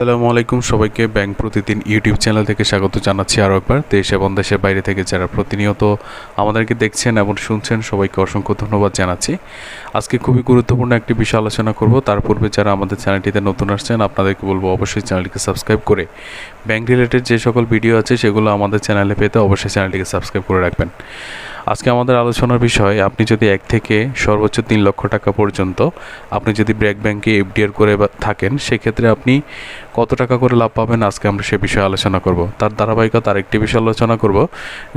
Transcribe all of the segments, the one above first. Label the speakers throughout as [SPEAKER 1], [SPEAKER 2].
[SPEAKER 1] আসসালামু আলাইকুম সবাইকে ব্যাংক প্রতিদিন ইউটিউব চ্যানেল থেকে স্বাগত জানাচ্ছি আরও একবার। দেশ এবং দেশের বাইরে থেকে যারা প্রতিনিয়ত আমাদেরকে দেখছেন এবং শুনছেন, সবাইকে অসংখ্য ধন্যবাদ জানাচ্ছি। আজকে খুবই গুরুত্বপূর্ণ একটি বিষয় আলোচনা করব। তার পূর্বে যারা আমাদের চ্যানেলটিতে নতুন আসছেন, আপনাদেরকে বলব অবশ্যই চ্যানেলটিকে সাবস্ক্রাইব করে ব্যাংক রিলেটেড যে সকল ভিডিও আছে, সেগুলো আমাদের চ্যানেলে পেতে অবশ্যই চ্যানেলটিকে সাবস্ক্রাইব করে রাখবেন। আজকে আমাদের আলোচনার বিষয়, আপনি যদি এক থেকে সর্বোচ্চ তিন লক্ষ টাকা পর্যন্ত আপনি যদি ব্র্যাক ব্যাংকে এফডিআর করে থাকেন, সেক্ষেত্রে আপনি কত টাকা করে লাভ পাবেন আজকে আমরা সে বিষয়ে আলোচনা করব। তার ধারাবাহিকতা আরেকটি বিষয় আলোচনা করব,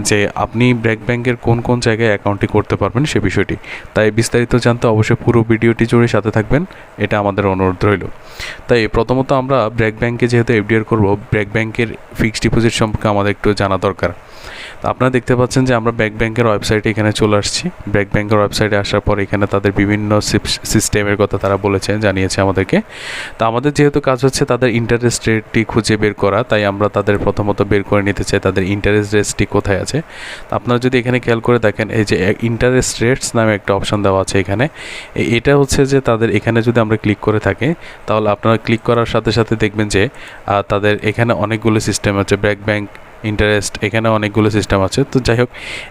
[SPEAKER 1] যে আপনি ব্র্যাক ব্যাংকের কোন কোন জায়গায় অ্যাকাউন্টটি করতে পারবেন সে বিষয়টি। তাই বিস্তারিত জানতে অবশ্যই পুরো ভিডিওটি জুড়ে সাথে থাকবেন, এটা আমাদের অনুরোধ রইল। তাই প্রথমত আমরা ব্র্যাক ব্যাংকে যেহেতু এফডিআর করব, ব্র্যাক ব্যাংকের ফিক্সড ডিপোজিট সম্পর্কে আমাদের একটু জানা দরকার। তো আপনারা দেখতে পাচ্ছেন যে আমরা ব্যাক ব্যাংকের ওয়েবসাইটে এখানে চলে আসছি। ব্যাক ব্যাংকের ওয়েবসাইটে আসার পর এখানে তাদের বিভিন্ন সিস্টেমের কথা তারা বলেছে, জানিয়েছে আমাদেরকে। তো আমাদের যেহেতু কাজ হচ্ছে তাদের ইন্টারেস্ট রেটটি খুঁজে বের করা, তাই আমরা তাদের প্রথমত বের করে নিতে চাই তাদের ইন্টারেস্ট রেটটি কোথায় আছে। আপনারা যদি এখানে খেয়াল করে দেখেন, এই যে ইন্টারেস্ট রেটস নামে একটা অপশান দেওয়া আছে এখানে। এটা হচ্ছে যে তাদের এখানে যদি আমরা ক্লিক করে থাকি, তাহলে আপনারা ক্লিক করার সাথে সাথে দেখবেন যে তাদের এখানে অনেকগুলো সিস্টেম আছে। ব্র্যাক ব্যাংক ইন্টারেস্ট এখানে অনেকগুলো সিস্টেম আছে। তো যাই হোক,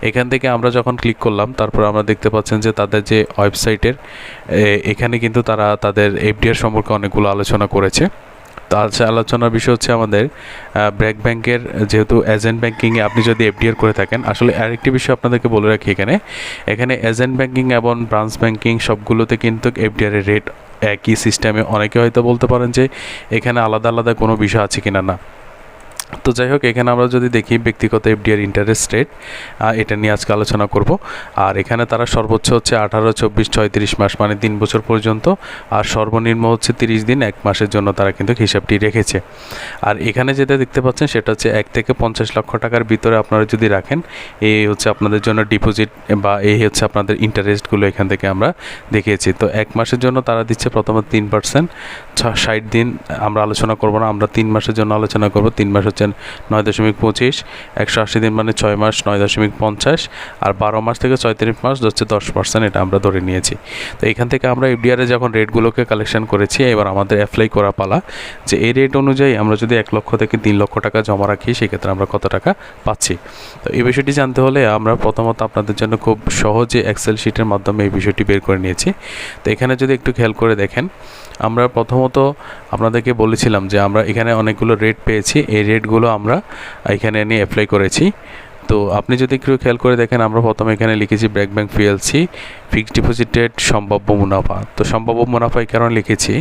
[SPEAKER 1] এখান থেকে আমরা যখন ক্লিক করলাম, তারপর আমরা দেখতে পাচ্ছেন যে তাদের যে ওয়েবসাইটের এখানে কিন্তু তারা তাদের এফডিআর সম্পর্কে অনেকগুলো আলোচনা করেছে। আজ আলোচনার বিষয় হচ্ছে আমাদের ব্র্যাক ব্যাংকের যেহেতু এজেন্ট ব্যাংকিংয়ে আপনি যদি এফডিআর করে থাকেন, আসলে আরেকটি বিষয় আপনাদেরকে বলে রাখি এখানে। এখানে এজেন্ট ব্যাংকিং এবং ব্রাঞ্চ ব্যাংকিং সবগুলোতে কিন্তু এফডিআর এর রেট একই সিস্টেমে অনেকে হয়তো বলতে পারেন যে এখানে আলাদা আলাদা কোনো বিষয় আছে কিনা না। তো যাই হোক, এখানে আমরা যদি দেখি ব্যক্তিগত এফডিআর ইন্টারেস্ট রেট এটা নিয়ে আজকে আলোচনা করব। আর এখানে তারা সর্বোচ্চ হচ্ছে আঠারো, চব্বিশ ছয়ত্রিশ মাস মানে তিন বছর পর্যন্ত, আর সর্বনিম্ন হচ্ছে তিরিশ দিন, এক মাসের জন্য তারা কিন্তু হিসাবটি রেখেছে। আর এখানে যেটা দেখতে পাচ্ছেন, সেটা হচ্ছে এক থেকে পঞ্চাশ লক্ষ টাকার ভিতরে আপনারা যদি রাখেন এই হচ্ছে আপনাদের জন্য ডিপোজিট বা এই হচ্ছে আপনাদের ইন্টারেস্টগুলো এখান থেকে আমরা দেখিয়েছি। তো এক মাসের জন্য তারা দিচ্ছে প্রথমত তিন পার্সেন্ট ষাট দিন আমরা আলোচনা করব না, আমরা তিন মাসের জন্য আলোচনা করব, তিন মাস হচ্ছে নয় দশমিক পঁচিশ, একশো আশি দিন মানে ছয় মাস নয় দশমিক পঞ্চাশ, আর বারো মাস থেকে ছয়ত্রিশ মাস হচ্ছে দশ পার্সেন্ট এটা আমরা ধরে নিয়েছি। তো এখান থেকে আমরা এফডিআরে যখন রেটগুলোকে কালেকশন করেছি, এবার আমাদের অ্যাপ্লাই করা পালা যে এই রেট অনুযায়ী আমরা যদি এক লক্ষ থেকে তিন লক্ষ টাকা জমা রাখি, সেক্ষেত্রে আমরা কত টাকা পাচ্ছি? তো এই বিষয়টি জানতে হলে আমরা প্রথমত আপনাদের জন্য খুব সহজে এক্সেল শিটের মাধ্যমে এই বিষয়টি বের করে নিয়েছি। তো এখানে যদি একটু খেয়াল করে দেখেন, আমরা প্রথমত আপনাদেরকে বলেছিলাম যে আমরা এখানে অনেকগুলো রেট পেয়েছি। এই রেটগুলো আমরা এখানে নিয়ে অ্যাপ্লাই করেছি। তো আপনি যদি একটু খেয়াল করে দেখেন, আমরা প্রথমে এখানে লিখেছি BRAC bank PLC fixed deposit rate সম্ভাব্য মুনাফা। তো সম্ভাব্য মুনাফা এই কারণে লিখেছি,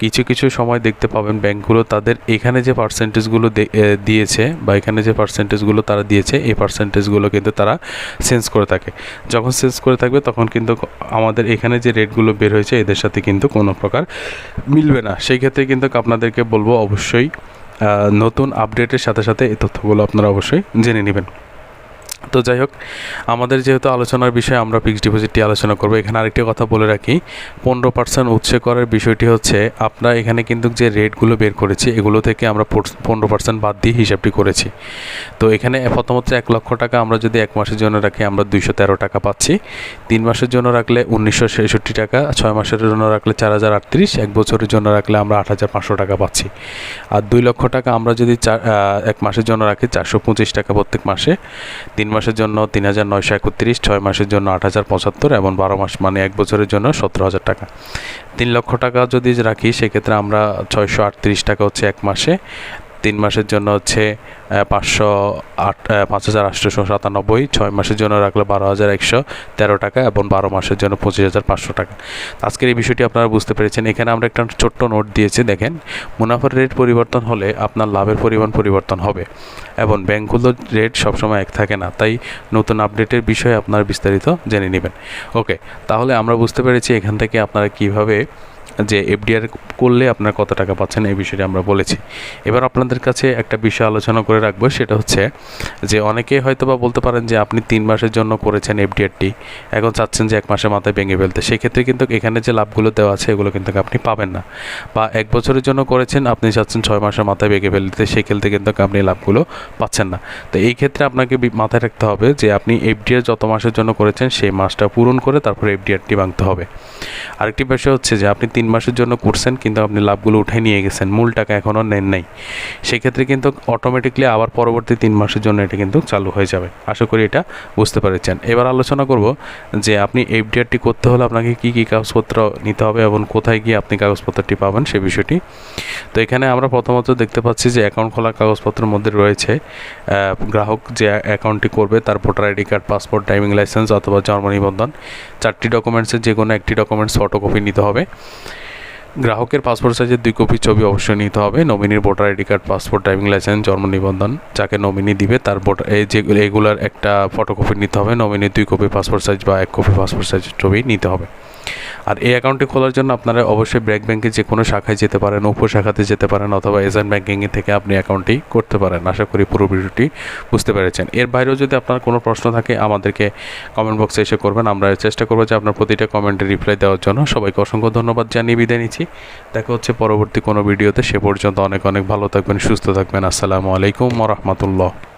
[SPEAKER 1] কিছু কিছু সময় দেখতে পাবেন ব্যাংকগুলো তাদের এখানে যে পার্সেন্টেজগুলো দিয়েছে বা এখানে যে পার্সেন্টেজগুলো তারা দিয়েছে, এই পার্সেন্টেজগুলো কিন্তু তারা সেন্স করে থাকে। যখন সেন্স করে থাকবে, তখন কিন্তু আমাদের এখানে যে রেটগুলো বের হয়েছে, এদের সাথে কিন্তু কোনো প্রকার মিলবে না। সেই ক্ষেত্রে কিন্তু আপনাদেরকে বলব, অবশ্যই নতুন আপডেটের সাথে সাথে এই তথ্যগুলো আপনারা অবশ্যই জেনে নেবেন। তো যাই হোক, আমাদের যেহেতু আলোচনার বিষয়ে, আমরা ফিক্সড ডিপোজিটটি আলোচনা করব। এখানে আরেকটি কথা বলে রাখি, পনেরো পার্সেন্ট উৎসে করার বিষয়টি হচ্ছে, আমরা এখানে কিন্তু যে রেটগুলো বের করেছি, এগুলো থেকে আমরা পনেরো পার্সেন্ট বাদ দিয়ে হিসাবটি করেছি। তো এখানে প্রথমত এক লক্ষ টাকা আমরা যদি এক মাসের জন্য রাখি, আমরা দুইশো তেরো টাকা পাচ্ছি। তিন মাসের জন্য রাখলে উনিশশো ছেষট্টি টাকা, ছয় মাসের জন্য রাখলে চার হাজার আটত্রিশ, এক বছরের জন্য রাখলে আমরা আট হাজার পাঁচশো টাকা পাচ্ছি। আর দুই লক্ষ টাকা আমরা যদি চার এক মাসের জন্য রাখি, চারশো পঁচিশ টাকা প্রত্যেক মাসে। তিন মাসের জন্য তিন হাজার নয়শো একত্রিশ, ছয় মাসের জন্য আট হাজার পঁচাত্তর এবং বারো মাস মানে এক বছরের জন্য সতেরো হাজার টাকা। তিন লক্ষ টাকা যদি রাখি, সেক্ষেত্রে আমরা ছয়শো আটত্রিশ টাকা হচ্ছে এক মাসে। তিন মাসের জন্য হচ্ছে পাঁচশো আট পাঁচ হাজার আটশোশো সাতানব্বই, ছয় মাসের জন্য রাখলে বারো হাজার একশো তেরো টাকা এবং বারো মাসের জন্য পঁচিশ হাজার পাঁচশো টাকা। আজকের এই বিষয়টি আপনারা বুঝতে পেরেছেন। এখানে আমরা একটা ছোট্ট নোট দিয়েছি, দেখেন। মুনাফার রেট পরিবর্তন হলে আপনার লাভের পরিমাণ পরিবর্তন হবে এবং ব্যাংকগুলোর রেট সবসময় এক থাকে না। তাই নতুন আপডেটের বিষয়ে আপনারা বিস্তারিত জেনে নেবেন। ওকে, তাহলে আমরা বুঝতে পেরেছি এখান থেকে আপনারা কীভাবে যে এফডিআর করলে আপনার কত টাকা পাচ্ছেন এই বিষয়টি আমরা বলেছি। এবার আপনাদের কাছে একটা বিষয় আলোচনা করে রাখব, সেটা হচ্ছে যে অনেকে হয়তো বা বলতে পারেন যে আপনি তিন মাসের জন্য করেছেন এফডিআরটি এখন চাচ্ছেন যে এক মাসের মাথায় ভেঙে ফেলতে। সেক্ষেত্রে কিন্তু এখানে যে লাভগুলো দেওয়া আছে, এগুলো কিন্তু আপনি পাবেন না। বা এক বছরের জন্য করেছেন, আপনি চাচ্ছেন ছয় মাসের মাথায় ভেঙে ফেলতে সেই ক্ষেত্রে কিন্তু আপনি লাভগুলো পাচ্ছেন না। তো এই ক্ষেত্রে আপনাকে মাথায় রাখতে হবে যে আপনি এফডিআর যত মাসের জন্য করেছেন, সেই মাসটা পূরণ করে তারপরে এফডিআরটি ভাঙতে হবে। আরেকটি বিষয় হচ্ছে যে আপনি তিন মাসের জন্য করছেন, কিন্তু আপনি লাভগুলো উঠে নিয়ে গেছেন। মূল টাকা এখনও নেন নাই। সেক্ষেত্রে কিন্তু অটোমেটিকলি আবার পরবর্তী তিন মাসের জন্য এটা কিন্তু চালু হয়ে যাবে। আশা করি এটা বুঝতে পেরেছেন। এবার আলোচনা করব যে আপনি এফডিআরটি করতে হলে আপনাকে কী কী কাগজপত্র নিতে হবে এবং কোথায় গিয়ে আপনি কাগজপত্রটি পাবেন সে বিষয়টি। তো এখানে আমরা প্রথমত দেখতে পাচ্ছি যে অ্যাকাউন্ট খোলা কাগজপত্রের মধ্যে রয়েছে গ্রাহক যে অ্যাকাউন্টটি করবে তার voter ID card, passport driving licence অথবা জন্ম নিবন্ধন। চারটি ডকুমেন্টসের যে কোনো একটি ডকুমেন্টস ফটোকপি নিতে হবে। গ্রাহকের পাসপোর্ট সাইজের দুই কপি ছবি অবশ্যই নিতে হবে। নমিনির voter ID card, passport, driving licence, জন্ম নিবন্ধন, যাকে নমিনি দিবে তার ভোটার এই যেগুলো এগুলার একটা ফটোকপি নিতে হবে। নমিনির দুই কপি পাসপোর্ট সাইজ বা এক কপি পাসপোর্ট সাইজের ছবি নিতে হবে। আর এই অ্যাকাউন্টটি খোলার জন্য আপনারা অবশ্যই ব্র্যাক ব্যাংকে যে কোনো শাখায় যেতে পারেন উপশাখাতে যেতে পারেন অথবা এজেন্ট ব্যাংকিং থেকে আপনি অ্যাকাউন্টটি করতে পারেন। আশা করি পুরো ভিডিওটি বুঝতে পেরেছেন। এর বাইরেও যদি আপনার কোনো প্রশ্ন থাকে, আমাদেরকে কমেন্ট বক্সে এসে করবেন। আমরা চেষ্টা করব যে আপনার প্রতিটা কমেন্টে রিপ্লাই দেওয়ার জন্য। সবাইকে অসংখ্য ধন্যবাদ জানিয়ে বিদায় নিচ্ছি। দেখা হচ্ছে পরবর্তী কোনো ভিডিওতে। সে পর্যন্ত অনেক অনেক ভালো থাকবেন, সুস্থ থাকবেন। আসসালামু আলাইকুম রহমতুল্লাহ।